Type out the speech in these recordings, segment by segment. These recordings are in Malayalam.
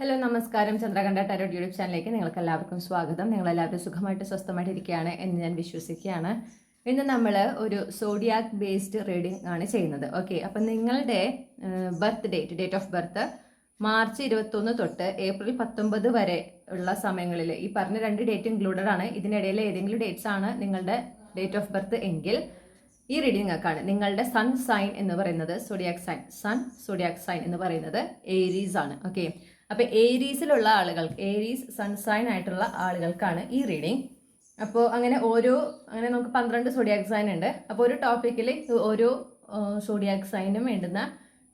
ഹലോ നമസ്കാരം. ചന്ദ്രകണ്ഠ ടാരോട്ട് യൂട്യൂബ് ചാനലിലേക്ക് നിങ്ങൾക്ക് എല്ലാവർക്കും സ്വാഗതം. നിങ്ങളെല്ലാവരും സുഖമായിട്ട് സ്വസ്ഥമായിട്ട് ഇരിക്കുകയാണ് എന്ന് ഞാൻ വിശ്വസിക്കുകയാണ്. ഇന്ന് നമ്മൾ ഒരു സോഡിയാക് ബേസ്ഡ് റീഡിംഗ് ആണ് ചെയ്യുന്നത്. ഓക്കെ അപ്പം നിങ്ങളുടെ birth date date of birth March ഇരുപത്തൊന്ന് തൊട്ട് ഏപ്രിൽ പത്തൊമ്പത് വരെ ഉള്ള സമയങ്ങളിൽ ഈ പറഞ്ഞ രണ്ട് ഡേറ്റ് ഇൻക്ലൂഡഡ് ആണ്. ഇതിനിടയിൽ ഏതെങ്കിലും ഡേറ്റ്സ് ആണ് നിങ്ങളുടെ ഡേറ്റ് ഓഫ് ബർത്ത് എങ്കിൽ ഈ റീഡിങ്ങൊക്കെയാണ് നിങ്ങളുടെ സൺ സൈൻ എന്ന് പറയുന്നത് zodiac sign sun zodiac sign എന്ന് പറയുന്നത് ഏരീസ് ആണ്. ഓക്കെ അപ്പോൾ ഏരീസിലുള്ള ആളുകൾ ഏരീസ് സൺസൈൻ ആയിട്ടുള്ള ആളുകൾക്കാണ് ഈ റീഡിംഗ് അപ്പോൾ അങ്ങനെ ഓരോ അങ്ങനെ നമുക്ക് പന്ത്രണ്ട് സോഡിയാക് സൈൻ ഉണ്ട്. അപ്പോൾ ഒരു ടോപ്പിക്കിൽ ഓരോ സോഡിയാക് സൈനും വേണ്ടുന്ന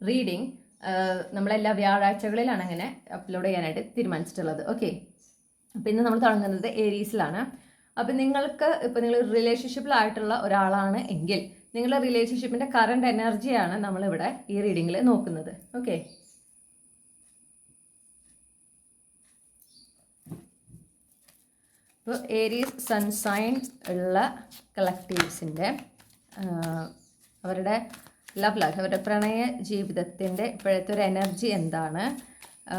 റീഡിംഗ് നമ്മളെല്ലാ വ്യാഴാഴ്ചകളിലാണ് അങ്ങനെ അപ്ലോഡ് ചെയ്യാനായിട്ട് തീരുമാനിച്ചിട്ടുള്ളത്. ഓക്കെ അപ്പോൾ ഇന്ന് നമ്മൾ തുടങ്ങുന്നത് ഏരീസിലാണ്. അപ്പം നിങ്ങൾക്ക് ഇപ്പം നിങ്ങൾ റിലേഷൻഷിപ്പിലായിട്ടുള്ള ഒരാളാണ് എങ്കിൽ നിങ്ങളുടെ റിലേഷൻഷിപ്പിന്റെ കറണ്ട് എനർജിയാണ് നമ്മളിവിടെ ഈ റീഡിങ്ങിൽ നോക്കുന്നത്. ഓക്കെ ഇപ്പോൾ ഏരീസ് സൺസൈൻ ഉള്ള കളക്റ്റീവ്സിന്റെ അവരുടെ ലവ് ലൈഫ് അവരുടെ പ്രണയ ജീവിതത്തിന്റെ ഇപ്പോഴത്തെ ഒരു എനർജി എന്താണ്?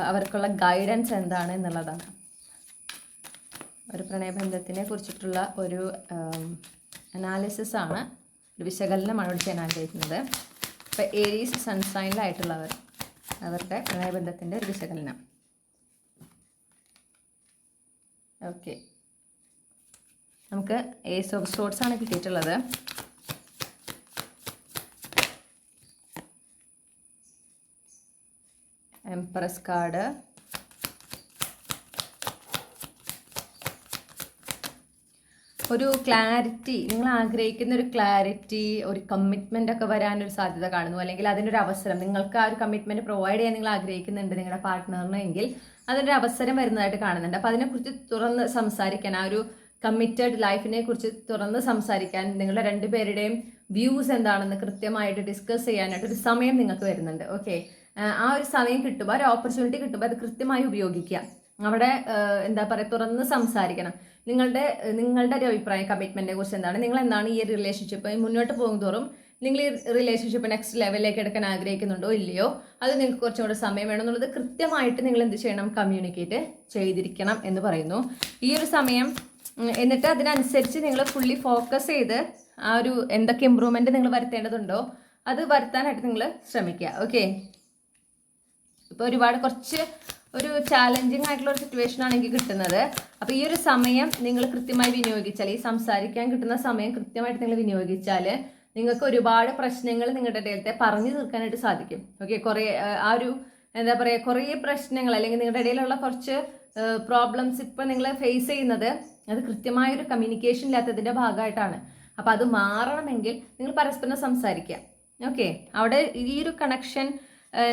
അവർക്കുള്ള ഗൈഡൻസ് എന്താണ് എന്നുള്ളതാണ്. ഒരു പ്രണയബന്ധത്തിനെ കുറിച്ചിട്ടുള്ള ഒരു അനാലിസിസ് ആണ് ഒരു വിശകലനമാണ് ഇവിടെ ചെയ്യാൻ ആഗ്രഹിക്കുന്നത്. ഇപ്പോൾ ഏരീസ് സൺസൈനിലായിട്ടുള്ളവർ അവരുടെ പ്രണയബന്ധത്തിന്റെ ഒരു വിശകലനം. ഓക്കെ നമുക്ക് ഏസ് ഓഫ് സോട്ട്സ് ആണ് കിട്ടിയിട്ടുള്ളത്. എംപ്രസ് കാർഡ് ഒരു ക്ലാരിറ്റി നിങ്ങൾ ആഗ്രഹിക്കുന്ന ഒരു ക്ലാരിറ്റി ഒരു കമ്മിറ്റ്മെന്റ് ഒക്കെ വരാനൊരു സാധ്യത കാണുന്നു. അല്ലെങ്കിൽ അതിനൊരു അവസരം നിങ്ങൾക്ക് ആ ഒരു കമ്മിറ്റ്മെന്റ് പ്രൊവൈഡ് ചെയ്യാൻ നിങ്ങൾ ആഗ്രഹിക്കുന്നുണ്ട് നിങ്ങളുടെ പാർട്ട്ണറിന് എങ്കിൽ അതിനൊരു അവസരം വരുന്നതായിട്ട് കാണുന്നുണ്ട്. അപ്പോൾ അതിനെക്കുറിച്ച് തുറന്ന് സംസാരിക്കാൻ ആ ഒരു കമ്മിറ്റഡ് ലൈഫിനെ കുറിച്ച് തുറന്ന് സംസാരിക്കാൻ നിങ്ങളുടെ രണ്ടുപേരുടെയും വ്യൂസ് എന്താണെന്ന് കൃത്യമായിട്ട് ഡിസ്കസ് ചെയ്യാനായിട്ട് ഒരു സമയം നിങ്ങൾക്ക് വരുന്നുണ്ട്. ഓക്കെ ആ ഒരു സമയം കിട്ടുമ്പോൾ ഒരു ഓപ്പർച്യൂണിറ്റി കിട്ടുമ്പോൾ അത് കൃത്യമായി ഉപയോഗിക്കുക. അവിടെ എന്താ പറയുക തുറന്ന് സംസാരിക്കണം. നിങ്ങളുടെ നിങ്ങളുടെ ഒരു അഭിപ്രായം കമ്മിറ്റ്മെന്റിനെ കുറിച്ച് എന്താണ്? നിങ്ങൾ എന്താണ് ഈ റിലേഷൻഷിപ്പ് മുന്നോട്ട് പോകും തോറും നിങ്ങൾ ഈ റിലേഷൻഷിപ്പ് നെക്സ്റ്റ് ലെവലിലേക്ക് എടുക്കാൻ ആഗ്രഹിക്കുന്നുണ്ടോ ഇല്ലയോ? അത് നിങ്ങൾക്ക് കുറച്ചും കൂടെ സമയം വേണം എന്നുള്ളത് കൃത്യമായിട്ട് നിങ്ങൾ എന്ത് ചെയ്യണം? കമ്മ്യൂണിക്കേറ്റ് ചെയ്തിരിക്കണം എന്ന് പറയുന്നു. ഈ ഒരു സമയം എന്നിട്ട് അതിനനുസരിച്ച് നിങ്ങൾ ഫുള്ളി ഫോക്കസ് ചെയ്ത് ആ ഒരു എന്തൊക്കെ ഇമ്പ്രൂവ്മെന്റ് നിങ്ങൾ വരുത്തേണ്ടതുണ്ടോ അത് വരുത്താനായിട്ട് നിങ്ങൾ ശ്രമിക്കുക. ഓക്കെ ഇപ്പൊ ഒരുപാട് കുറച്ച് ഒരു ചാലഞ്ചിങ് ആയിട്ടുള്ള ഒരു സിറ്റുവേഷൻ ആണ് എനിക്ക് കിട്ടുന്നത്. അപ്പോൾ ഈ ഒരു സമയം നിങ്ങൾ കൃത്യമായി വിനിയോഗിച്ചാൽ ഈ സംസാരിക്കാൻ കിട്ടുന്ന സമയം കൃത്യമായിട്ട് നിങ്ങൾ വിനിയോഗിച്ചാൽ നിങ്ങൾക്ക് ഒരുപാട് പ്രശ്നങ്ങൾ നിങ്ങളുടെ ഇടയിലത്തെ പറഞ്ഞു തീർക്കാനായിട്ട് സാധിക്കും. ഓക്കെ കുറേ ആ ഒരു എന്താ പറയുക കുറേ പ്രശ്നങ്ങൾ അല്ലെങ്കിൽ നിങ്ങളുടെ ഇടയിലുള്ള കുറച്ച് പ്രോബ്ലംസ് ഇപ്പം നിങ്ങൾ ഫേസ് ചെയ്യുന്നത് അത് കൃത്യമായൊരു കമ്മ്യൂണിക്കേഷൻ ഇല്ലാത്തതിന്റെ ഭാഗമായിട്ടാണ്. അപ്പോൾ അത് മാറണമെങ്കിൽ നിങ്ങൾ പരസ്പരം സംസാരിക്കുക ഓക്കെ അവിടെ ഈ ഒരു കണക്ഷൻ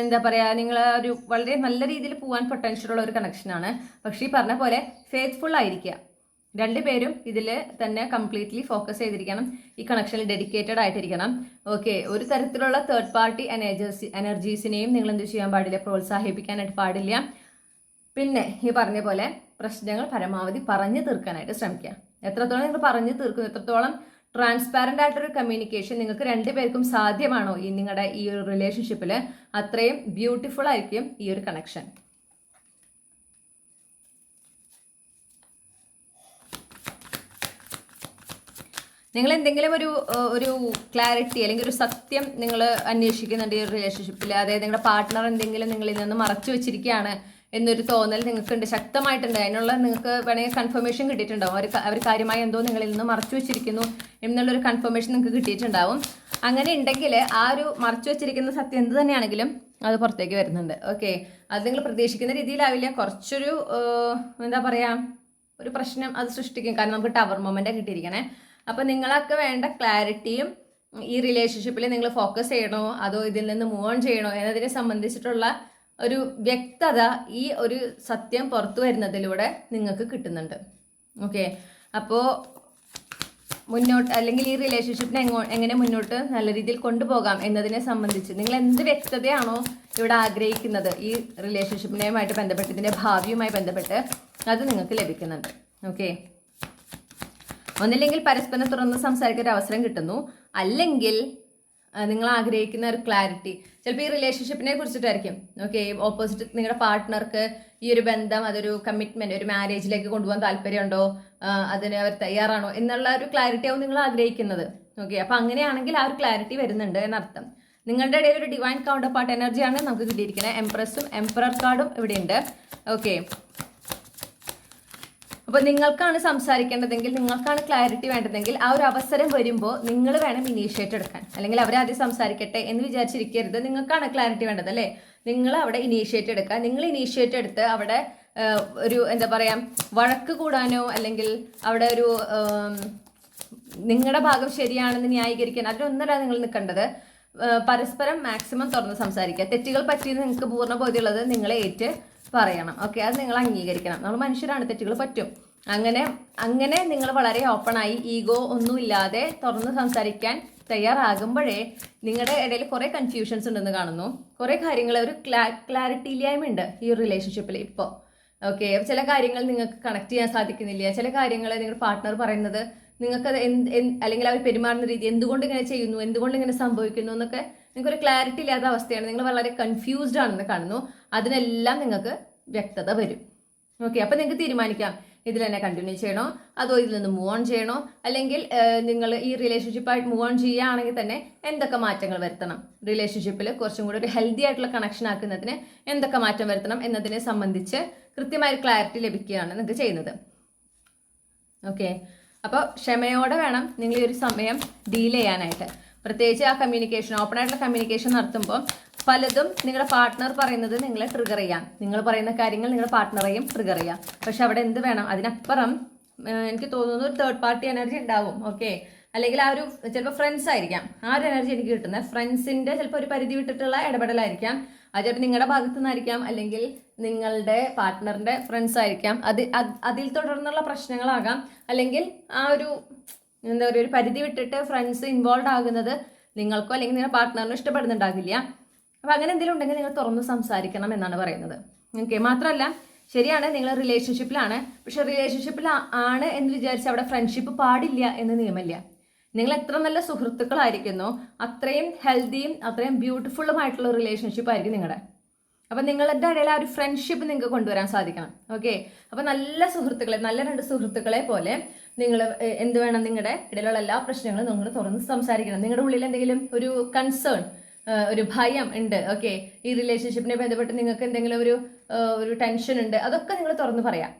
എന്താ പറയുക നിങ്ങൾ ഒരു വളരെ നല്ല രീതിയിൽ പോകാൻ പൊട്ടൻഷ്യൽ ഉള്ള ഒരു കണക്ഷനാണ് പക്ഷേ ഈ പറഞ്ഞ പോലെ ഫെയ്ത്ത്ഫുൾ ആയിരിക്കുക രണ്ടുപേരും ഇതിൽ തന്നെ കംപ്ലീറ്റ്ലി ഫോക്കസ് ചെയ്തിരിക്കണം. ഈ കണക്ഷനിൽ ഡെഡിക്കേറ്റഡ് ആയിട്ടിരിക്കണം. ഓക്കെ ഒരു തരത്തിലുള്ള തേർഡ് പാർട്ടി എനർജീസ് എനർജീസിനെയും നിങ്ങൾ എന്ത് ചെയ്യാൻ പാടില്ല? പ്രോത്സാഹിപ്പിക്കാനായിട്ട് പാടില്ല. പിന്നെ ഈ പറഞ്ഞ പോലെ പ്രശ്നങ്ങൾ പരമാവധി പറഞ്ഞു തീർക്കാനായിട്ട് ശ്രമിക്കുക. എത്രത്തോളം നിങ്ങൾ പറഞ്ഞു തീർക്കുന്നു എത്രത്തോളം ട്രാൻസ്പാരന്റ് ആയിട്ടൊരു കമ്മ്യൂണിക്കേഷൻ നിങ്ങൾക്ക് രണ്ടുപേർക്കും സാധ്യമാണോ ഈ നിങ്ങളുടെ ഈ ഒരു റിലേഷൻഷിപ്പിൽ അത്രയും ബ്യൂട്ടിഫുൾ ആയിരിക്കും ഈ ഒരു കണക്ഷൻ നിങ്ങൾ എന്തെങ്കിലും ഒരു ഒരു ക്ലാരിറ്റി അല്ലെങ്കിൽ ഒരു സത്യം നിങ്ങൾ അന്വേഷിക്കുന്നുണ്ട് ഈ റിലേഷൻഷിപ്പിൽ അതായത് നിങ്ങളുടെ പാർട്ട്ണർ എന്തെങ്കിലും നിങ്ങളിൽ നിന്ന് മറച്ചു വെച്ചിരിക്കുകയാണ് എന്നൊരു തോന്നൽ നിങ്ങൾക്കുണ്ട്. ശക്തമായിട്ടുണ്ട്. അതിനുള്ള നിങ്ങൾക്ക് വേണമെങ്കിൽ കൺഫർമേഷൻ കിട്ടിയിട്ടുണ്ടാവും. അവർ അവർ കാര്യമായി എന്തോ നിങ്ങളിൽ നിന്ന് മറച്ചു വെച്ചിരിക്കുന്നു എന്നുള്ളൊരു കൺഫർമേഷൻ നിങ്ങൾക്ക് കിട്ടിയിട്ടുണ്ടാവും. അങ്ങനെ ഉണ്ടെങ്കിൽ ആ ഒരു മറച്ചു വെച്ചിരിക്കുന്ന സത്യം എന്ത് തന്നെയാണെങ്കിലും അത് പുറത്തേക്ക് വരുന്നുണ്ട്. ഓക്കെ അത് നിങ്ങൾ പ്രതീക്ഷിക്കുന്ന രീതിയിലാവില്ല. കുറച്ചൊരു എന്താ പറയാ ഒരു പ്രശ്നം അത് സൃഷ്ടിക്കും. കാരണം നമുക്ക് ടവർ മൊമെന്റ് കിട്ടിയിരിക്കണേ. അപ്പോൾ നിങ്ങളൊക്കെ വേണ്ട ക്ലാരിറ്റിയും ഈ റിലേഷൻഷിപ്പിൽ നിങ്ങൾ ഫോക്കസ് ചെയ്യണോ? അതോ ഇതിൽ നിന്ന് മൂവ് ഓൺ ചെയ്യണോ? എന്നതിനെ സംബന്ധിച്ചിട്ടുള്ള ഒരു വ്യക്തത ഈ ഒരു സത്യം പുറത്തു വരുന്നതിലൂടെ നിങ്ങൾക്ക് കിട്ടുന്നുണ്ട്. ഓക്കെ അപ്പോൾ മുന്നോട്ട് അല്ലെങ്കിൽ ഈ റിലേഷൻഷിപ്പിനെ എങ്ങോ എങ്ങനെ മുന്നോട്ട് നല്ല രീതിയിൽ കൊണ്ടുപോകാം എന്നതിനെ സംബന്ധിച്ച് നിങ്ങൾ എന്ത് വ്യക്തതയാണോ ഇവിടെ ആഗ്രഹിക്കുന്നത് ഈ റിലേഷൻഷിപ്പിനെയുമായിട്ട് ബന്ധപ്പെട്ട് ഇതിന്റെ ഭാവിയുമായി ബന്ധപ്പെട്ട് അത് നിങ്ങൾക്ക് ലഭിക്കുന്നുണ്ട്. ഓക്കെ ഒന്നില്ലെങ്കിൽ പരസ്പരം തുറന്ന് സംസാരിക്കാൻ ഒരു അവസരം കിട്ടുന്നു. അല്ലെങ്കിൽ നിങ്ങൾ ആഗ്രഹിക്കുന്ന ഒരു ക്ലാരിറ്റി ചിലപ്പോൾ ഈ റിലേഷൻഷിപ്പിനെ കുറിച്ചിട്ടായിരിക്കും. ഓക്കെ ഓപ്പോസിറ്റ് നിങ്ങളുടെ പാർട്ട്ണർക്ക് ഈ ഒരു ബന്ധം അതൊരു കമ്മിറ്റ്മെന്റ് ഒരു മാരേജിലേക്ക് കൊണ്ടുപോകാൻ താല്പര്യമുണ്ടോ? അതിന് അവർ തയ്യാറാണോ? എന്നുള്ള ഒരു ക്ലാരിറ്റി ആവും നിങ്ങൾ ആഗ്രഹിക്കുന്നത്. ഓക്കെ അപ്പോൾ അങ്ങനെയാണെങ്കിൽ ആ ഒരു ക്ലാരിറ്റി വരുന്നുണ്ട് എന്നർത്ഥം. നിങ്ങളുടെ ഇടയിൽ ഒരു ഡിവൈൻ കൗണ്ടർ പാർട്ട് എനർജിയാണ് നമുക്ക് കിട്ടിയിരിക്കുന്നത്. എംപ്രസും എംപ്രർ കാർഡും ഇവിടെയുണ്ട്. ഓക്കെ അപ്പോൾ നിങ്ങൾക്കാണ് സംസാരിക്കേണ്ടതെങ്കിൽ നിങ്ങൾക്കാണ് ക്ലാരിറ്റി വേണ്ടതെങ്കിൽ ആ ഒരു അവസരം വരുമ്പോൾ നിങ്ങൾ വേണം ഇനീഷ്യേറ്റ് എടുക്കാൻ. അല്ലെങ്കിൽ അവരെ ആദ്യം സംസാരിക്കട്ടെ എന്ന് വിചാരിച്ചിരിക്കരുത്. നിങ്ങൾക്കാണ് ക്ലാരിറ്റി വേണ്ടത് അല്ലേ? നിങ്ങൾ അവിടെ ഇനീഷ്യേറ്റ് എടുക്കുക. നിങ്ങൾ ഇനീഷ്യേറ്റ് എടുത്ത് അവിടെ ഒരു എന്താ പറയാ വഴക്ക് കൂടാനോ അല്ലെങ്കിൽ അവിടെ ഒരു നിങ്ങളുടെ ഭാഗം ശരിയാണെന്ന് ന്യായീകരിക്കാൻ അതിലൊന്നല്ല നിങ്ങൾ നിൽക്കേണ്ടത് പരസ്പരം മാക്സിമം തുറന്ന് സംസാരിക്കുക. തെറ്റുകൾ പറ്റിയെന്ന് നിങ്ങൾക്ക് പൂർണ ബോധ്യമുള്ളത് നിങ്ങളെ ഏറ്റ് പറയണം. ഓക്കെ അത് നിങ്ങൾ അംഗീകരിക്കണം. നമ്മൾ മനുഷ്യരാണ് തെറ്റുകൾ പറ്റും. അങ്ങനെ അങ്ങനെ നിങ്ങൾ വളരെ ഓപ്പണായി ഈഗോ ഒന്നുമില്ലാതെ തുറന്ന് സംസാരിക്കാൻ തയ്യാറാകുമ്പോഴേ നിങ്ങളുടെ ഇടയിൽ കുറേ കൺഫ്യൂഷൻസ് ഉണ്ടെന്ന് കാണുന്നു. കുറേ കാര്യങ്ങൾ ഒരു ക്ലാ ക്ലാരിറ്റി ഇല്ലായ്മ ഉണ്ട് ഈ റിലേഷൻഷിപ്പിൽ ഇപ്പോൾ ഓക്കെ ചില കാര്യങ്ങൾ നിങ്ങൾക്ക് കണക്ട് ചെയ്യാൻ സാധിക്കുന്നില്ല. ചില കാര്യങ്ങൾ നിങ്ങളുടെ പാർട്ട്ണർ പറയുന്നത് നിങ്ങൾക്ക് എന്ത് എന്ത് അല്ലെങ്കിൽ അവർ പെരുമാറുന്ന രീതി എന്തുകൊണ്ട് ഇങ്ങനെ ചെയ്യുന്നു? എന്തുകൊണ്ട് ഇങ്ങനെ സംഭവിക്കുന്നു? എന്നൊക്കെ നിങ്ങൾക്ക് ഒരു ക്ലാരിറ്റി ഇല്ലാത്ത അവസ്ഥയാണ്. നിങ്ങൾ വളരെ കൺഫ്യൂസ്ഡ് ആണെന്ന് കാണുന്നു. അതിനെല്ലാം നിങ്ങൾക്ക് വ്യക്തത വരും. ഓക്കെ അപ്പം നിങ്ങൾക്ക് തീരുമാനിക്കാം. ഇതിൽ തന്നെ കണ്ടിന്യൂ ചെയ്യണോ? അതോ ഇതിൽ നിന്ന് മൂവ് ഓൺ ചെയ്യണോ? അല്ലെങ്കിൽ നിങ്ങൾ ഈ റിലേഷൻഷിപ്പായിട്ട് മൂവ് ഓൺ ചെയ്യുകയാണെങ്കിൽ തന്നെ എന്തൊക്കെ മാറ്റങ്ങൾ വരുത്തണം? റിലേഷൻഷിപ്പിൽ കുറച്ചും കൂടി ഒരു ഹെൽത്തി ആയിട്ടുള്ള കണക്ഷൻ ആക്കുന്നതിന് എന്തൊക്കെ മാറ്റം വരുത്തണം എന്നതിനെ സംബന്ധിച്ച് കൃത്യമായ ക്ലാരിറ്റി ലഭിക്കുകയാണ് നിങ്ങൾക്ക് ചെയ്യുന്നത്. ഓക്കെ അപ്പോൾ ക്ഷമയോടെ വേണം നിങ്ങൾ ഈ ഒരു സമയം ഡീൽ ചെയ്യാനായിട്ട്. പ്രത്യേകിച്ച് ആ കമ്മ്യൂണിക്കേഷൻ ഓപ്പൺ ആയിട്ടുള്ള കമ്മ്യൂണിക്കേഷൻ നടത്തുമ്പോൾ പലതും നിങ്ങളുടെ പാർട്ട്ണർ പറയുന്നത് നിങ്ങളെ ട്രിഗർ ചെയ്യാം. നിങ്ങൾ പറയുന്ന കാര്യങ്ങൾ നിങ്ങളുടെ പാർട്ട്ണറെയും ട്രിഗർ ചെയ്യാം. പക്ഷെ അവിടെ എന്ത് വേണം? അതിനപ്പുറം എനിക്ക് തോന്നുന്നു ഒരു തേർഡ് പാർട്ടി എനർജി ഉണ്ടാവും. ഓക്കെ അല്ലെങ്കിൽ ആ ഒരു ചിലപ്പോൾ ഫ്രണ്ട്സ് ആയിരിക്കാം. ആ ഒരു എനർജി എനിക്ക് കിട്ടുന്നത് ഫ്രണ്ട്സിന്റെ ചിലപ്പോൾ ഒരു പരിധി വിട്ടിട്ടുള്ള ഇടപെടലായിരിക്കാം. അത് ചിലപ്പോൾ നിങ്ങളുടെ ഭാഗത്തു നിന്നായിരിക്കാം. അല്ലെങ്കിൽ നിങ്ങളുടെ പാർട്ട്ണറിന്റെ ഫ്രണ്ട്സ് ആയിരിക്കാം. അത് അത് അതിൽ തുടർന്നുള്ള പ്രശ്നങ്ങളാകാം. അല്ലെങ്കിൽ ആ ഒരു എന്താ പറയുക ഒരു പരിധി വിട്ടിട്ട് ഫ്രണ്ട്സ് ഇൻവോൾവ് ആകുന്നത് നിങ്ങൾക്കോ അല്ലെങ്കിൽ നിങ്ങളുടെ പാർട്ട്ണറിനോ ഇഷ്ടപ്പെടുന്നുണ്ടാകില്ല. അപ്പോൾ അങ്ങനെ എന്തെങ്കിലും ഉണ്ടെങ്കിൽ നിങ്ങൾ തുറന്ന് സംസാരിക്കണം എന്നാണ് പറയുന്നത്. ഓക്കെ മാത്രമല്ല ശരിയാണ് നിങ്ങൾ റിലേഷൻഷിപ്പിലാണ് പക്ഷെ റിലേഷൻഷിപ്പിൽ ആണ് എന്ന് വിചാരിച്ച് അവിടെ ഫ്രണ്ട്ഷിപ്പ് പാടില്ല എന്ന് നിയമമില്ല. നിങ്ങൾ എത്ര നല്ല സുഹൃത്തുക്കളായിരിക്കുന്നോ അത്രയും ഹെൽത്തിയും അത്രയും ബ്യൂട്ടിഫുള്ളുമായിട്ടുള്ള റിലേഷൻഷിപ്പ് ആയിരിക്കും നിങ്ങളുടെ. അപ്പൊ നിങ്ങളുടെ ഇടയിൽ ആ ഒരു ഫ്രണ്ട്ഷിപ്പ് നിങ്ങൾക്ക് കൊണ്ടുവരാൻ സാധിക്കണം. ഓക്കെ അപ്പൊ നല്ല സുഹൃത്തുക്കളെ നല്ല രണ്ട് സുഹൃത്തുക്കളെ പോലെ നിങ്ങൾ എന്ത് വേണം നിങ്ങളുടെ ഇടയിലുള്ള എല്ലാ പ്രശ്നങ്ങളും നിങ്ങൾ തുറന്ന് സംസാരിക്കണം. നിങ്ങളുടെ ഉള്ളിൽ എന്തെങ്കിലും ഒരു കൺസേൺ ഒരു ഭയം ഉണ്ട് ഓക്കെ ഈ റിലേഷൻഷിപ്പിനെ ബന്ധപ്പെട്ട് നിങ്ങൾക്ക് എന്തെങ്കിലും ഒരു ഒരു ടെൻഷൻ ഉണ്ട് അതൊക്കെ നിങ്ങൾ തുറന്ന് പറയാം.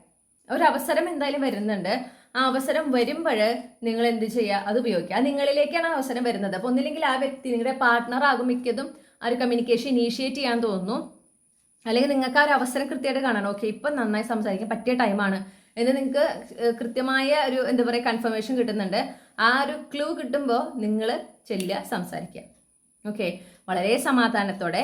ഒരു അവസരം എന്തായാലും വരുന്നുണ്ട്. ആ അവസരം വരുമ്പോൾ നിങ്ങൾ എന്ത് ചെയ്യുക അത് ഉപയോഗിക്കുക. നിങ്ങളിലേക്കാണ് അവസരം വരുന്നത്. അപ്പോൾ ഒന്നില്ലെങ്കിൽ ആ വ്യക്തി നിങ്ങളുടെ പാർട്ട്ണർ ആകും മിക്കതും. ആ ഒരു കമ്മ്യൂണിക്കേഷൻ ഇനീഷ്യേറ്റ് ചെയ്യാൻ തോന്നുന്നു. അല്ലെങ്കിൽ നിങ്ങൾക്ക് ആ ഒരു അവസരം കൃത്യമായിട്ട് കാണണം. ഓക്കെ ഇപ്പം നന്നായി സംസാരിക്കാൻ പറ്റിയ ടൈമാണ് എന്ന് നിങ്ങൾക്ക് കൃത്യമായ ഒരു എന്താ പറയുക കൺഫർമേഷൻ കിട്ടുന്നുണ്ട്. ആ ഒരു ക്ലൂ കിട്ടുമ്പോൾ നിങ്ങൾ ചെല്ലുക സംസാരിക്കുക. ഓക്കെ വളരെ സമാധാനത്തോടെ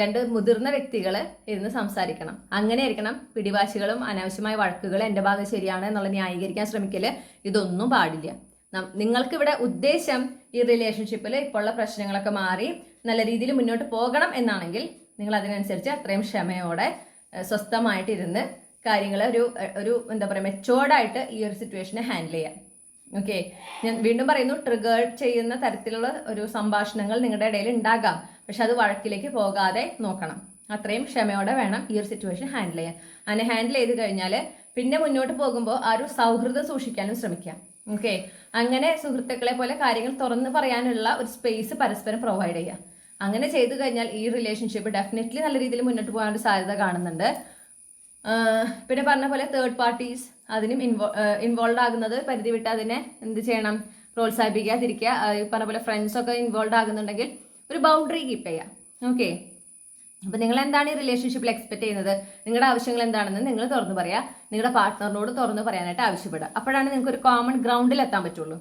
രണ്ട് മുതിർന്ന വ്യക്തികൾ ഇരുന്ന് സംസാരിക്കണം. അങ്ങനെ ആയിരിക്കണം പിടിവാശികളും അനാവശ്യമായ വഴക്കുകളും എന്റെ ഭാഗം ശരിയാണ് എന്നുള്ള ന്യായീകരിക്കാൻ ശ്രമിക്കൽ ഇതൊന്നും പാടില്ല. നിങ്ങൾക്കിവിടെ ഉദ്ദേശം ഈ റിലേഷൻഷിപ്പിൽ ഇപ്പോഴുള്ള പ്രശ്നങ്ങളൊക്കെ മാറി നല്ല രീതിയിൽ മുന്നോട്ട് പോകണം എന്നാണെങ്കിൽ നിങ്ങൾ അതിനനുസരിച്ച് അത്രയും ക്ഷമയോടെ സ്വസ്ഥമായിട്ടിരുന്ന് കാര്യങ്ങൾ ഒരു ഒരു എന്താ പറയുക മെച്ചോർഡായിട്ട് ഈ ഒരു സിറ്റുവേഷനെ ഹാൻഡിൽ ചെയ്യാം. ഓക്കെ ഞാൻ വീണ്ടും പറയുന്നു ട്രിഗർ ചെയ്യുന്ന തരത്തിലുള്ള ഒരു സംഭാഷണങ്ങൾ നിങ്ങളുടെ ഇടയിൽ ഉണ്ടാകാം. പക്ഷെ അത് വഴക്കിലേക്ക് പോകാതെ നോക്കണം. അത്രയും ക്ഷമയോടെ വേണം ഈ ഒരു സിറ്റുവേഷൻ ഹാൻഡിൽ ചെയ്യാൻ. അങ്ങനെ ഹാൻഡിൽ ചെയ്ത് കഴിഞ്ഞാൽ പിന്നെ മുന്നോട്ട് പോകുമ്പോൾ ആ ഒരു സൗഹൃദം സൂക്ഷിക്കാനും ശ്രമിക്കാം. ഓക്കെ അങ്ങനെ സുഹൃത്തുക്കളെ പോലെ കാര്യങ്ങൾ തുറന്ന് പറയാനുള്ള ഒരു സ്പേസ് പരസ്പരം പ്രൊവൈഡ് ചെയ്യാം. അങ്ങനെ ചെയ്തു കഴിഞ്ഞാൽ ഈ റിലേഷൻഷിപ്പ് ഡെഫിനറ്റ്ലി നല്ല രീതിയിൽ മുന്നോട്ട് പോകാൻ ഒരു സാധ്യത കാണുന്നുണ്ട്. പിന്നെ പറഞ്ഞ പോലെ തേർഡ് പാർട്ടീസ് അതിനും ഇൻവോ ഇൻവോൾവ് ആകുന്നത് പരിധി വിട്ട് അതിനെ എന്ത് ചെയ്യണം? പ്രോത്സാഹിപ്പിക്കാതിരിക്കുക. ഈ പറഞ്ഞ പോലെ ഫ്രണ്ട്സ് ഒക്കെ ഇൻവോൾവ് ആകുന്നുണ്ടെങ്കിൽ ഒരു ബൗണ്ടറി കീപ്പ് ചെയ്യുക ഓക്കെ അപ്പം നിങ്ങൾ എന്താണ് ഈ റിലേഷൻഷിപ്പിൽ എക്സ്പെക്ട് ചെയ്യുന്നത്? നിങ്ങളുടെ ആവശ്യങ്ങൾ എന്താണെന്ന് നിങ്ങൾ തുറന്നു പറയാം. നിങ്ങളുടെ പാർട്ട്ണറിനോട് തുറന്നു പറയാനായിട്ട് ആവശ്യപ്പെടുക. അപ്പോഴാണ് നിങ്ങൾക്ക് ഒരു കോമൺ ഗ്രൗണ്ടിൽ എത്താൻ പറ്റുള്ളൂ.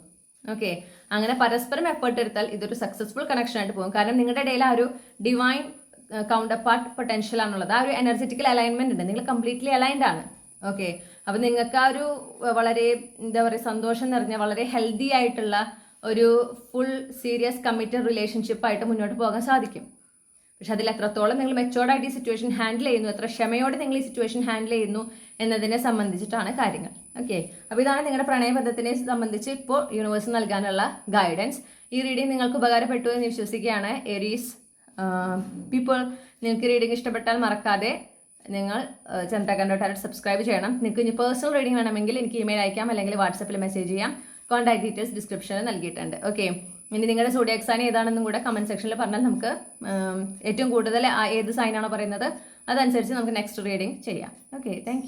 ഓക്കെ അങ്ങനെ പരസ്പരം എഫേർട്ട് എടുത്താൽ ഇതൊരു സക്സസ്ഫുൾ കണക്ഷൻ ആയിട്ട് പോകും. കാരണം നിങ്ങളുടെ ഇടയിൽ ആ ഒരു ഡിവൈൻ കൗണ്ടർ പാർട്ട് പൊട്ടൻഷ്യൽ ആണുള്ളത്. ആ ഒരു എനർജറ്റിക്കൽ അലൈൻമെന്റ് ഉണ്ട്. നിങ്ങൾ കംപ്ലീറ്റ്ലി അലൈൻഡ് ആണ്. ഓക്കെ അപ്പൊ നിങ്ങൾക്ക് ആ ഒരു വളരെ എന്താ പറയുക സന്തോഷം നിറഞ്ഞ വളരെ ഹെൽത്തി ആയിട്ടുള്ള ഒരു ഫുൾ സീരിയസ് കമ്മിറ്റഡ് റിലേഷൻഷിപ്പ് ആയിട്ട് മുന്നോട്ട് പോകാൻ സാധിക്കും. പക്ഷെ അതിൽ എത്രത്തോളം നിങ്ങൾ മെച്ചോർഡായിട്ട് ഈ സിറ്റുവേഷൻ ഹാൻഡിൽ ചെയ്യുന്നു എത്ര ക്ഷമയോടെ നിങ്ങൾ ഈ സിറ്റുവേഷൻ ഹാൻഡിൽ ചെയ്യുന്നു എന്നതിനെ സംബന്ധിച്ചിട്ടാണ് കാര്യങ്ങൾ. ഓക്കെ അപ്പോൾ ഇതാണ് നിങ്ങളുടെ പ്രണയബന്ധത്തിനെ സംബന്ധിച്ച് ഇപ്പോൾ യൂണിവേഴ്സ് നൽകാനുള്ള ഗൈഡൻസ് ഈ റീഡിങ് നിങ്ങൾക്ക് ഉപകാരപ്പെട്ടു എന്ന് വിശ്വസിക്കുകയാണ്. എരീസ് പീപ്പിൾ നിങ്ങൾക്ക് റീഡിങ് ഇഷ്ടപ്പെട്ടാൽ മറക്കാതെ നിങ്ങൾ ചന്ദ്രകണ്ടോ ടാരറ്റ് സബ്സ്ക്രൈബ് ചെയ്യണം. നിങ്ങൾക്ക് ഇനി പേഴ്സണൽ റീഡിംഗ് വേണമെങ്കിൽ എനിക്ക് ഇമെയിൽ അയക്കാം അല്ലെങ്കിൽ വാട്സപ്പിൽ മെസ്സേജ് ചെയ്യാം. കോൺടാക്ട് ഡീറ്റെയിൽസ് ഡിസ്ക്രിപ്ഷനിൽ നൽകിയിട്ടുണ്ട്. ഓക്കെ ഇനി നിങ്ങളുടെ സൂഡിയാക് സൈൻ ഏതാണെന്നും കൂടെ കമന്റ് സെക്ഷനിൽ പറഞ്ഞാൽ നമുക്ക് ഏറ്റവും കൂടുതൽ ഏത് സൈനാണോ പറയുന്നത് അതനുസരിച്ച് നമുക്ക് നെക്സ്റ്റ് റീഡിംഗ് ചെയ്യാം. Okay thank